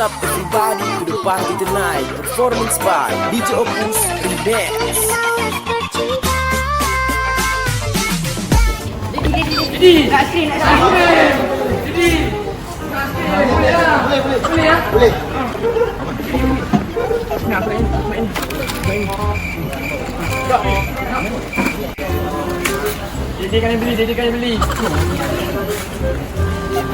up everybody to the party tonight Performance by DJ Opus Remix Malas bercinta Boleh. Jadi kali beli, jadi kali beli. Ha, ambil ambil. Nak jadi ni, ambil lah, ambil, ambil, ambil.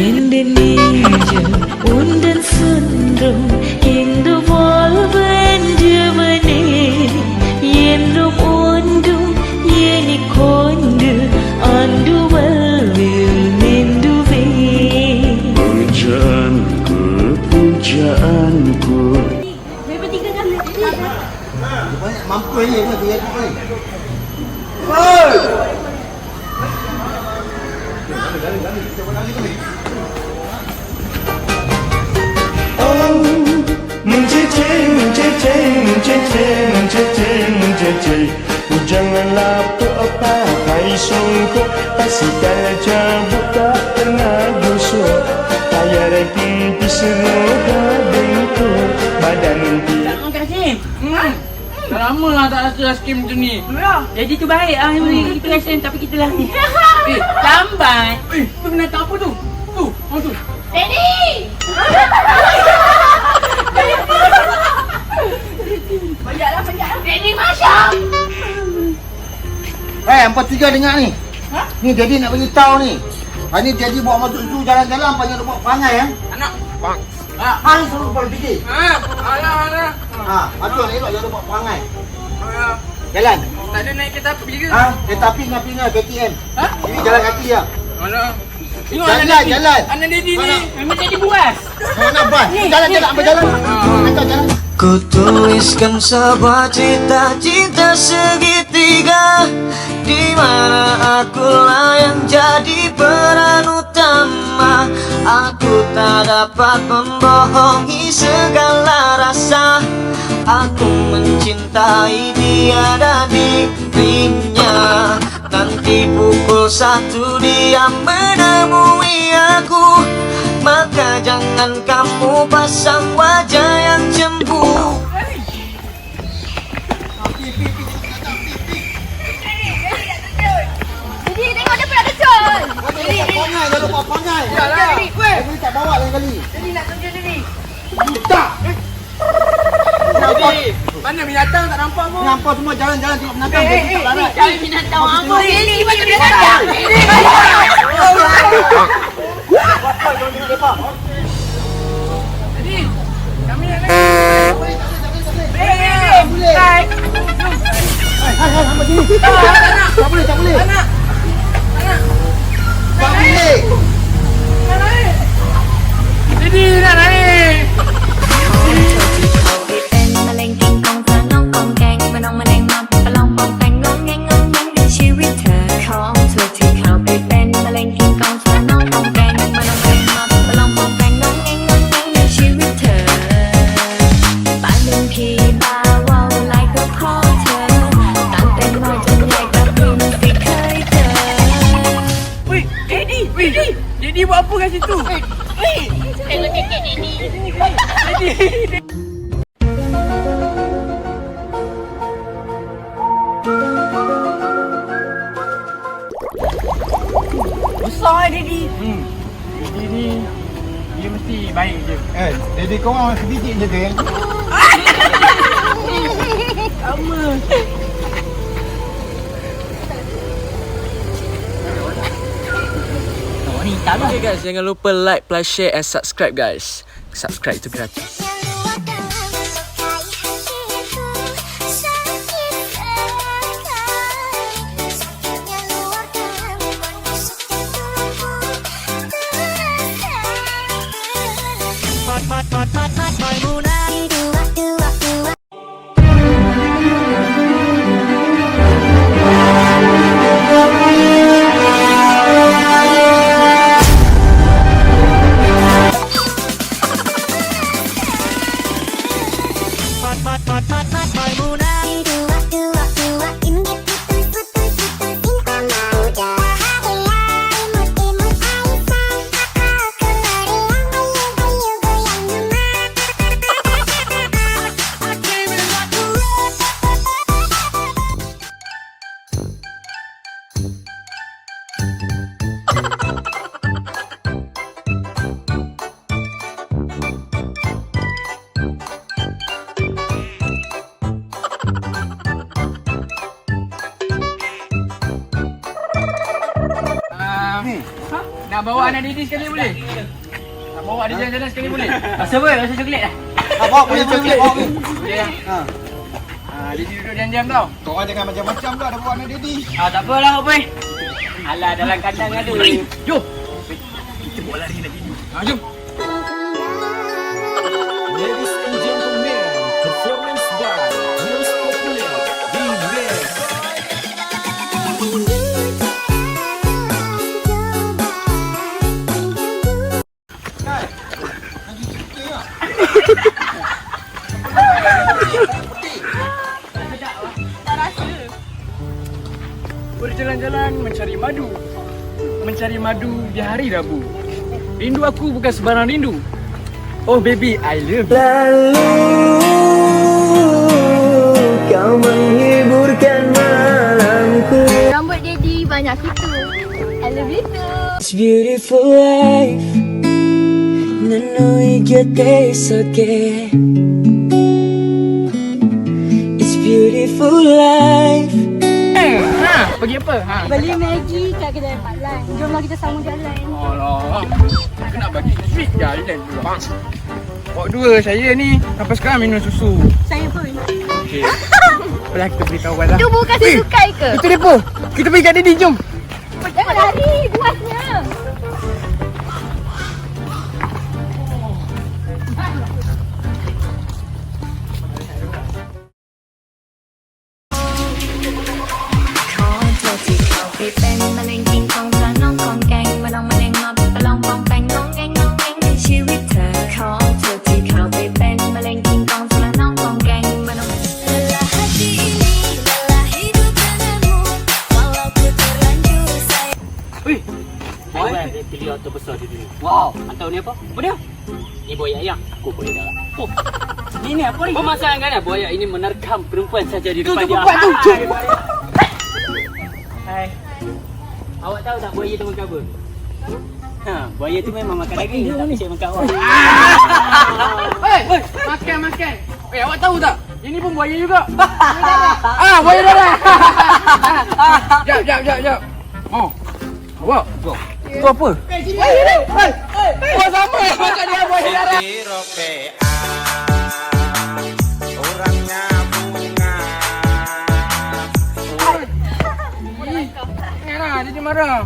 எந்த நெஞ்சம் உந்தன் சொன்றும் எந்த வாழ்வென்றவனே என்றும் ஒன்றும் எனி கொண்டு அன்று வாழ்வில் நின்றுவே புஜான்கு புஜான்கு Mampu ini, mampu ini. Apa dia apa ni? Oi! Oh, menceceh, menceceh, menceceh, menceceh, menceceh Janganlah apa-apa Hai songkok Pastikan cabut tak pernah gosok Tayar pipi seroda lama lah tak rasa aiskrim macam ni. Jadi tu baik ah hmm. kita rasa tapi kita lah ni. eh, lambat. Eh, tu binatang apa tu? Tu, oh tu. Eh, empat tiga dengar ni. Ni jadi nak bagi tahu ni. Ha ni jadi bawa masuk zoo jalan-jalan banyak nak buat perangai ya. Anak. Bang. Ah, Hang selalu kepala fikir. ah, alah alah. Ha, macam elok jangan buat perangai. Ah, Jalan. tak ada naik kereta api ke? Ha, kereta api dengan pinga KTM. Ha? Ini jalan kaki ya. Alah. Tengok Jalan, anak jalan. Anak Daddy ni Mana? memang jadi buas. Mana bas? Jalan-jalan ambil jalan. Kacau jalan. Ku tuliskan sebuah cita-cita segitiga di mana akulah yang jadi peran utama Aku tak dapat membohongi segala rasa Aku mencintai dia dan dirinya. Nanti pukul satu dia menemui aku Maka jangan kamu pasang wajah yang cemburu Pangai, jangan buat pangai. Yalah. Ini tak bawa lain kali. Jadi nak tunjuk diri. Tak. Jadi, mana binatang tak nampak pun. Nampak semua jalan-jalan tengok binatang. Eh, Jadi eh, tak larat. cari binatang apa? Ini macam binatang. Jadi, kami nak naik. Eh, boleh. naik. Hai, hai, hai, sampai sini. Tak nak. Tak boleh, tak boleh. Tak nak. ฟังนี่ดีๆนะนี่ Jadi kau orang sebiji je geng. Oh tak lah. Okay guys, jangan lupa like, plus share and subscribe guys. Subscribe itu gratis. อดทอดทอดบ่อยมูนะ Ah, ha? Nak bawa anak Didi sekali boleh? Nak bawa dia jalan-jalan sekali boleh? Rasa apa? Rasa coklat dah? Ah, bawa boleh boleh boleh bawa. Boleh lah. Ha. Ah, Didi duduk diam-diam tau. Kau orang jangan macam-macam lah ada buat anak Dedi. Ah, tak apalah apa Alah dalam kandang ada. Jom. Kita bawa lari Didi. Ah, jom. Madu. Mencari madu di hari Rabu. Rindu aku bukan sebarang rindu. Oh baby, I love you. Lalu kau menghiburkan malamku Rambut daddy banyak kutu. I love you too. It's beautiful life No, no, you get this okay It's beautiful life pergi apa? Ha. Beli Maggi kat kedai Pak Lan. Jomlah kita sama jalan. Alah. Aku nak bagi sweet jalan pula. Bang. Bawa dua saya ni sampai sekarang minum susu. Saya pun. Okey. Apalah kita beritahu lah. Tu bukan Eh, sesukai ke? Itu depo. Kita pergi kat Didi, jom. Jangan lari, apa? Apa dia? Ni buaya ayam. Aku boleh dah. Oh. Ini apa ni? Pemasangan buaya ini menerkam perempuan saja di depan dia. Tu, tu, tu. Hai. Awak tahu tak buaya tu makan apa? Ha, buaya tu memang makan daging, tak cik makan awak. Hei, makan makan. Eh, awak tahu tak? Ini pun buaya juga. ah, buaya darah. Jap, jap, jap, jap. Oh. Awak. Tu apa? Eh, sini. Hei, hei, hei. Oh, sama macam dia buaya darah. Ni lah, Didi marah.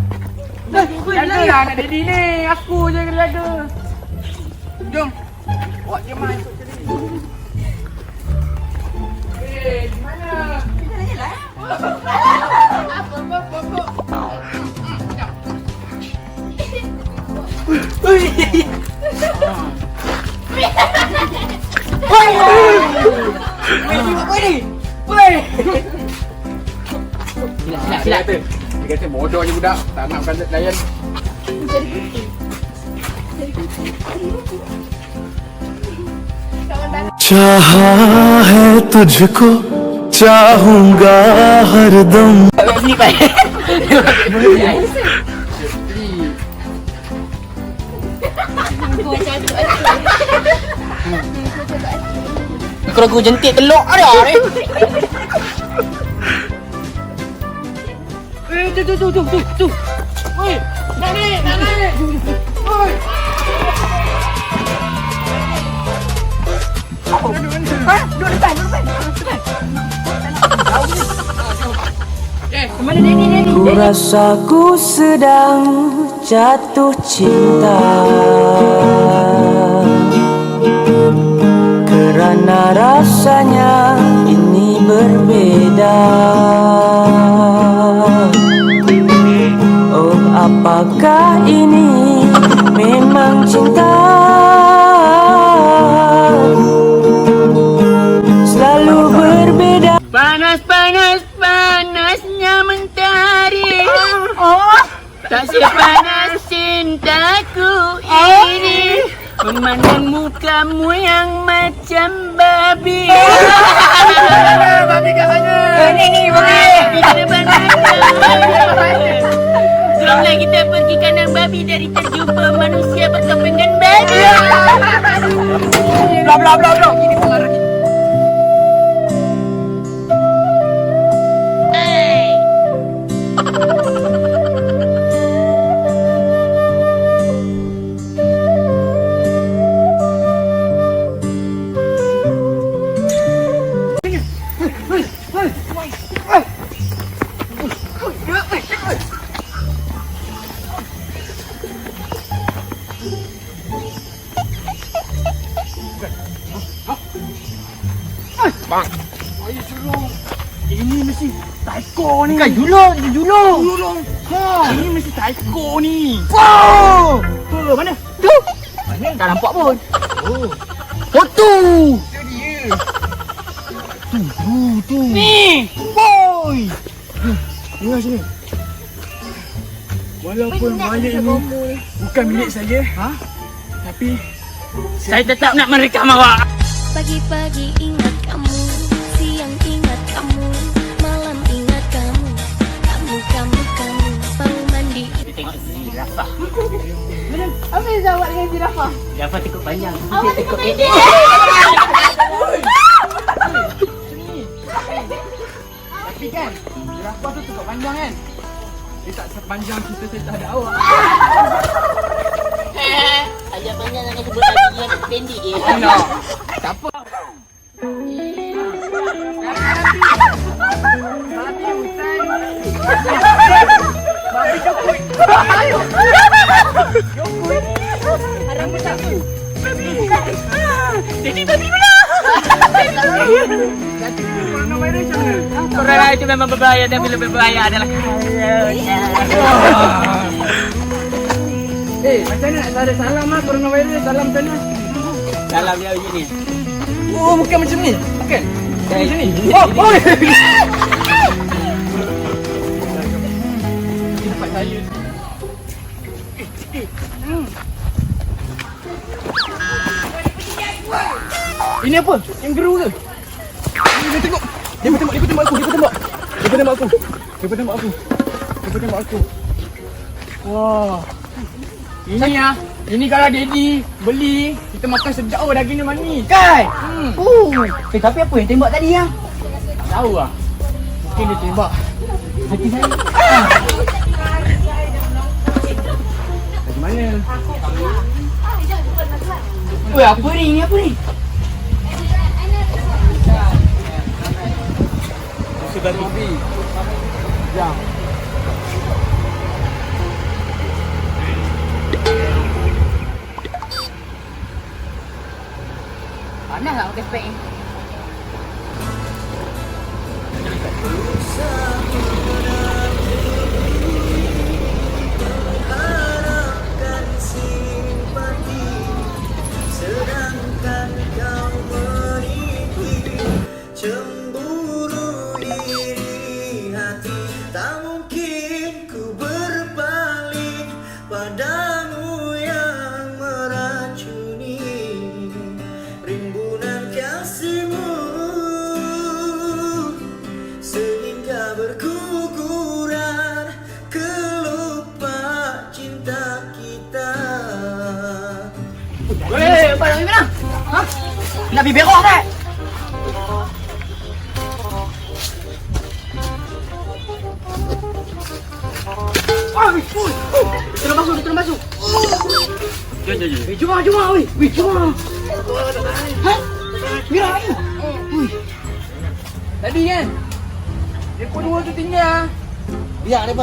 Jagalah anak Didi ni. Aku je kena jaga. Jom. Awak dia main tadi. Eh, di mana? Kita nak jalan. Apa, apa, apa, apa. Apa ni? Woi! Silap, silap, silap. Dia kata bodoh je budak. Tak nak bukan layan. चाहा है तुझको चाहूंगा हरदम Kalau aku jentik telur ada ni. Eh, tu tu tu tu tu tu. Oi, nak naik, nak naik. Oi. Ku rasa ku sedang jatuh cinta Kerana rasanya ini berbeda. Oh apakah ini memang cinta? Selalu berbeda. Panas, panas, panasnya mentari. Oh, tak sepanas cintaku ini. Memandang mukamu yang macam babi. babi kat mana? Ni ni babi. Tolonglah kita pergi kandang babi dari terjumpa manusia bertopeng dengan babi. Bla bla bla bla. Ini pengarah ni. Ini mesti taiko ni. Bukan julung, ini julung. Julung. Ha, ini mesti taiko ni. Wow! Tu mana? Tu. Mana? Tak nampak pun. Oh. Oh tu. Tu dia. Tu, tu, tu. Ni. Boy. Tengok sini. Walaupun balik ini bukan milik saya, ha? Tapi saya tetap nak merekam awak. Pagi-pagi ingat kamu zirafah. Apa yang jawab dengan jirafah? Zirafah tekuk panjang. Dia tekuk eh. Tapi kan, jerapah tu tukar panjang kan? Dia tak sepanjang kita saya tak ada awak. Ajak panjang jangan sebut lagi yang pendek je. No. Tak apa. Babi hutan. Tak? Jadi babi pula. Corona itu memang berbahaya dan bila berbahaya adalah Eh, macam mana nak ada salam lah coronavirus? Salam macam mana? Salam dia begini. Oh, bukan macam ni. Bukan. Bukan macam ni. Oh, Oh, Ini apa? Yang geru ke? Dia tengok. Dia tembak, dia tembak aku, dia pun tembak. Dia tembak aku. Dia tembak aku. Dia pun tembak aku. Wah. Ini ya. Ini kalau Daddy beli, kita makan sedap oh daging dia manis. Kan? Hmm. Uh, eh, tapi apa yang tembak tadi ya? Tak tahu lah. Mungkin dia tembak. Hati saya. Dari mana? Weh, apa ni? Ni apa ni? Babi. Ya. Panas lah pakai spek ni.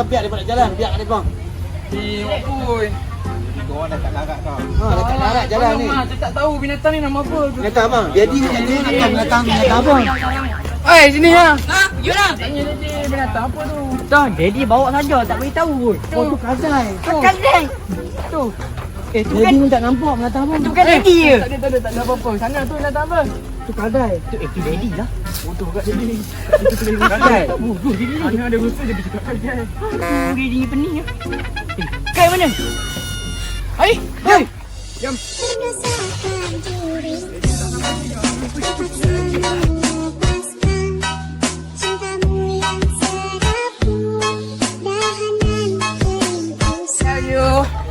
Biar dia bang, biar dia nak jalan, biar dia bang. Eh, apa? Kau dah tak larat kau. Ha, dah tak larat jalan ni. Saya tak tahu binatang ni nama apa. Binatang bang, jadi ni kan binatang binatang abang. Eh, sini ya. Ha? You lah. Tanya dia binatang apa tu? Dah, daddy bawa saja, tak beritahu pun. Oh, tu kadai. Tu. Kadai. Tu. Eh, tu daddy pun tak nampak binatang apa. Tu kan daddy je. Tak ada, tak ada, tak ada apa-apa. Sana tu binatang apa? Tu kadai. Tu eh, tu daddy lah. Bodoh kat daddy. Itu tu kadai. Bodoh daddy. Mana ada rusa jadi cakap kadai. Daddy ni pening ya. Eh, kai mana? Hai, hai.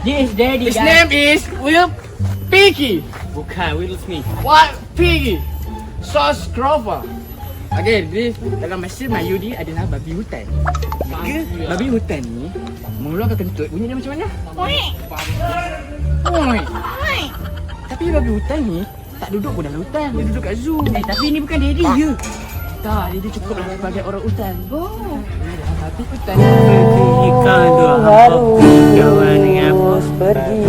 This is daddy His name is Will Piggy. Bukan Will Smith What Piggy? Sauce Grover. Okay, this dalam masa Melayu dia adalah babi hutan. Maka babi hutan ni mengeluarkan kentut bunyi dia macam mana? Oi. Tapi babi hutan ni tak duduk pun dalam hutan, dia duduk kat zoo. Eh, tapi ni bukan daddy je. Tak, dia, dia cukup lah sebagai orang hutan. Oh. Babi hutan. Ikan tu haru Kawan dengan bos pergi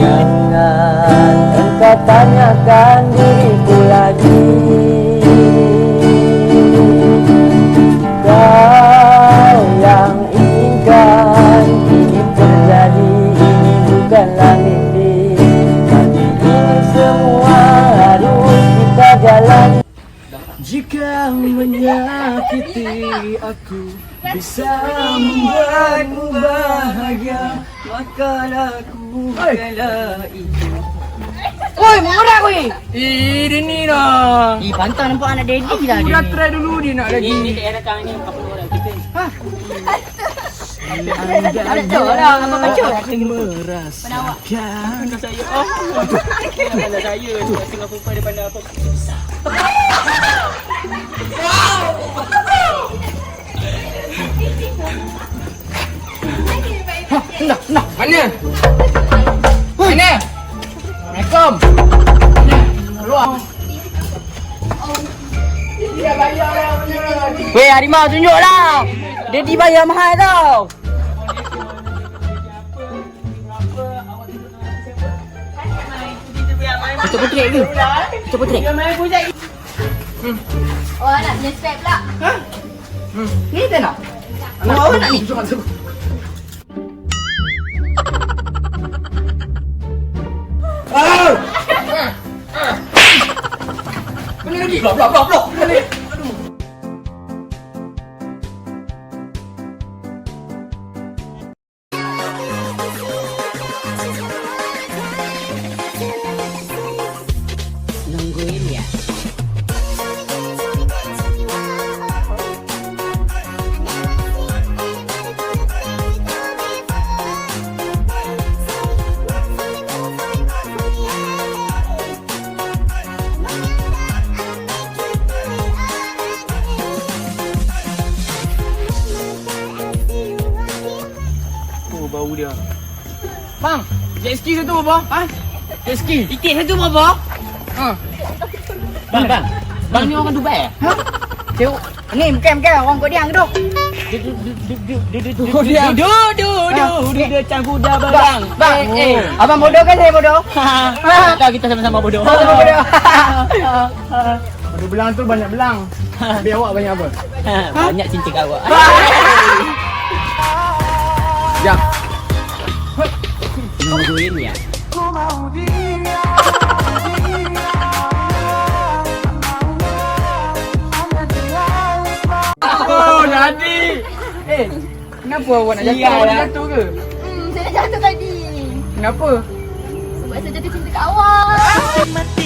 Jangan engkau tanyakan diriku lagi. Kau yang inginkan ini terjadi Ini bukanlah mimpi Tapi ini semua harus kita jalani. Jika menyakiti aku Bisa membuatmu bahagia Maka aku bukanlah itu. Oi, mengerak weh. Eh, dia ni lah. Eh pantang nampak anak daddy lah Aku dia dah ni. try dulu dia nak lagi. Ni tak datang ni Apa orang kita Tak ada lah apa baca. Merasakan saya. Oh Kalau saya. Tengah perempuan dia pandang apa Mana? Mana? Assalamualaikum. Keluar. Dia bayar lah punya. Weh Harimau tunjuklah Daddy bayar mahal tau Itu putrik ke? Itu putrik Oh, nak jenis spek pula. Ni tak nak? Nak awak nak ni? 不了不了不了，不了不了不了 jet ski satu apa? Ha? Jet ski. Titik satu berapa? Ha. Bang, bang Bang ni orang Dubai eh? Ha? Tengok. Ni bukan bukan orang Kodiang duduk. Duduk, duduk, duduk, duduk, duduk, Kodiang. duduk, macam kuda bang. Bang, Eh, eh. abang bodoh kan saya bodoh? Ha, tahu kita sama-sama bodoh. Sama bodoh. Bodoh belang tu banyak belang. Habis awak banyak apa? Ha, Banyak cincin awak. Jap. Nungguin ya. Oh, jadi. Eh, kenapa awak nak jatuh? Awak nak jatuh ke? Hmm, saya jatuh tadi. Kenapa? Sebab saya jatuh cinta kat awak.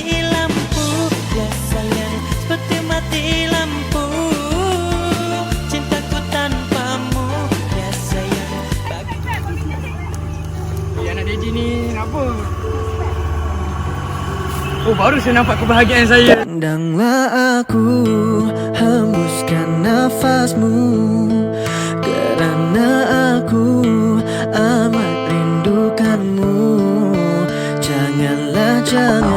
Oh baru saya nampak kebahagiaan saya. Pandanglah aku hembuskan nafasmu Kerana aku amat rindukanmu Janganlah jangan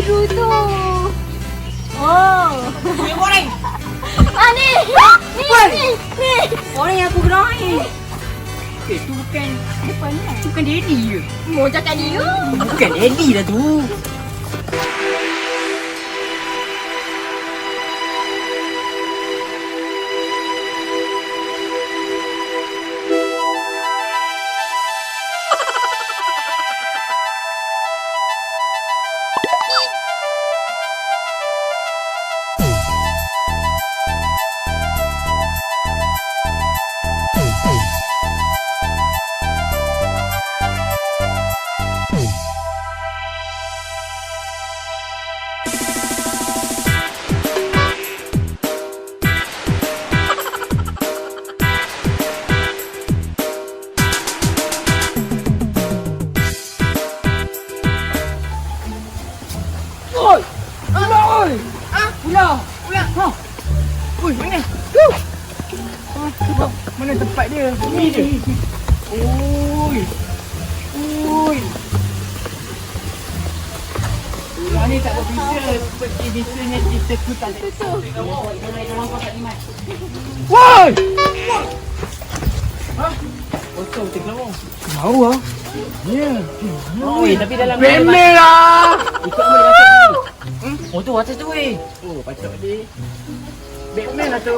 biru tu. Oh. Ni orang. Ah, ni. Ni, ni, ni. Orang yang aku gerai. Eh, tu bukan Depan ni. tu bukan daddy ke? Mau cakap dia. Bukan daddy lah tu. Kita. Woi! Ha? Betul betul kelawang. Tahu ah. Ya. Oi, tapi dalam Bemel lah. Ikut boleh masuk ni. Hmm? Oh tu atas tu weh. Oh patut dia. Batman lah tu.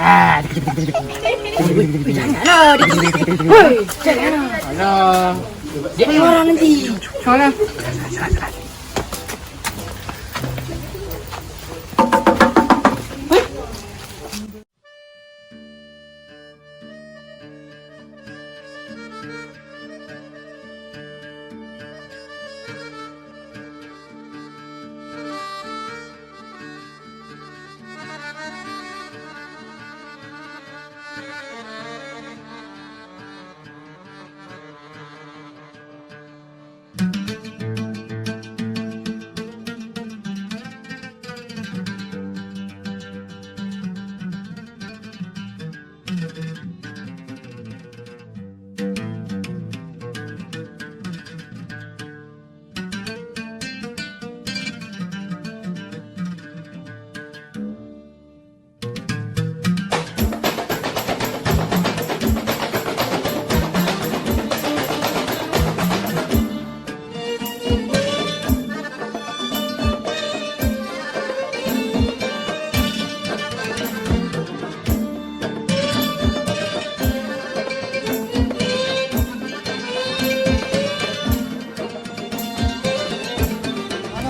Ah, janganlah. Hoi, janganlah. Alah. Dia ni marah nanti. Sana.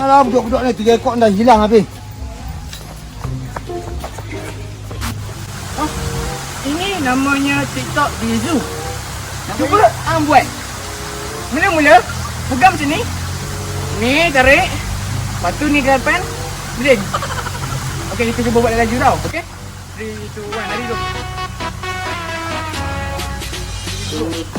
Alah, budak-budak ni tiga ekor dah hilang habis. Ini namanya TikTok Bizu. Cuba ang buat. Mula-mula pegang macam ni. Ni tarik. Lepas tu ni ke depan. Boleh. Okey, kita cuba buat laju tau. Okey? 3, 2, 1, lari tu. Ladies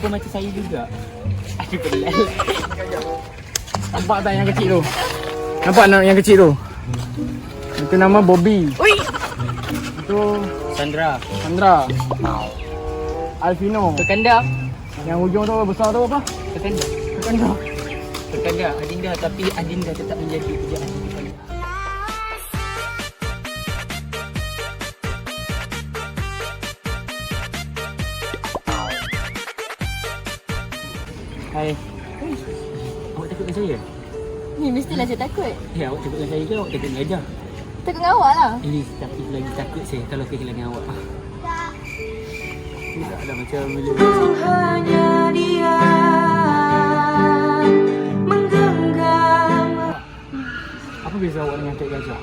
pun macam saya juga. Ada belalai. Nampak tak yang kecil tu? Nampak anak yang kecil tu? Itu nama Bobby. Oi! Itu Sandra. Sandra. Alvino. Berkanda. Yang hujung tu besar tu apa? Berkanda. Berkanda. Berkanda Adinda tapi Adinda tetap menjadi kejayaan Berkanda. Takut. Ya, awak takut dengan saya ke awak takut dengan Aida? Takut dengan awak lah. Eh, tapi lagi takut saya kalau kehilangan awak. Tidaklah macam bila Hanya dia menggenggam Apa beza awak dengan Tek Gajah?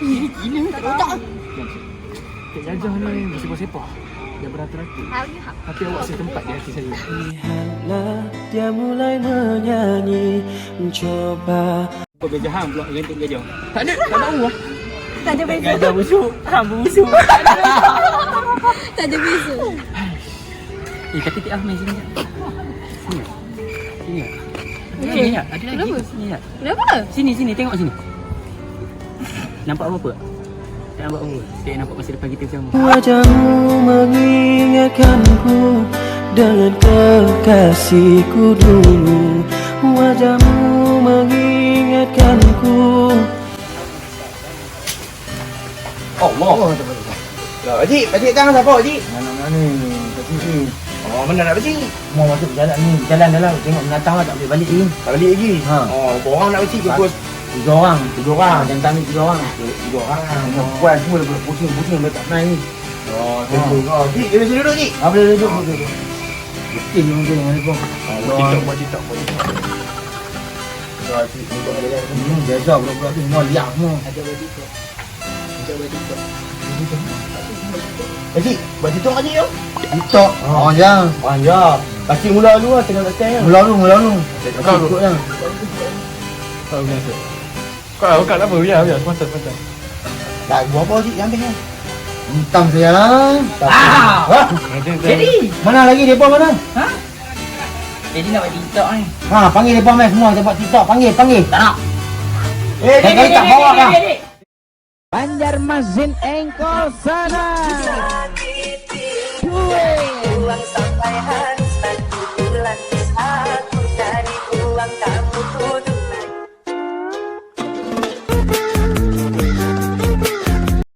Gila, tak tahu tak. Tek Gajah ni bersepah-sepah. Dia beratur-atur. Tapi awak setempat di hati saya. Lihatlah dia mulai menyanyi Mencoba Kau gajah hang pula dengan Tok Gajah. Tak ada, tak tahu lah. Tak ada beza. Gajah busuk, hang busuk. Tak ada beza. Eh, kata Tik Ah main sini tak? Sini. Sini tak? Eh, Sini tak? Ada lagi kenapa? ke sini tak? Kenapa? Sini, sini. Tengok sini. Nampak apa-apa? Tak nampak apa-apa? Tak nampak masa depan kita bersama. Wajahmu mengingatkanku Dengan kekasihku dulu Wajahmu mengingatkanku Allah. Oh, Lah, Pakcik, pakcik datang siapa, Pakcik? Mana-mana ni, pakcik ni. Oh, mana nak pakcik? Mau masuk jalan ni, jalan dalam. Tengok binatang lah, tak boleh balik lagi. Tak balik lagi? Ha. Oh, berapa orang nak pakcik? Bagus. Tiga orang. Tiga orang. Jangan tanya tiga orang. Tiga orang. Perempuan semua dah pusing-pusing, dah tak main ni. Oh, tentu kau. Cik, dia boleh duduk, Cik? Ha, boleh duduk, boleh duduk. Betul ni mungkin dengan Assalamualaikum. Buat TikTok, buat TikTok, buat TikTok. Tuan, Cik, untuk ada Hmm, biasa budak-budak tu semua liak semua. Ada body tu. Ada body tu. Pakcik, buat TikTok aja yo. TikTok. Oh, ya. Oh, ya. Pakcik mula dulu lah, tengok kat stand. Mula dulu, mula dulu. Kau ikut lah. Kau biasa. Kau kau tak apa, ya, ya, sponsor, sponsor. Tak, buat apa cik yang ambil Hentam saya lah. Ah. Ha? Jadi, mana lagi depa mana? Ha? Jadi nak buat TikTok ni. Ha, panggil depa mai semua dia TikTok, panggil, panggil. Tak nak. Eh, dia tak, tak bawa dah. Banjar Mazin Engkol sana. Buang sampai hari.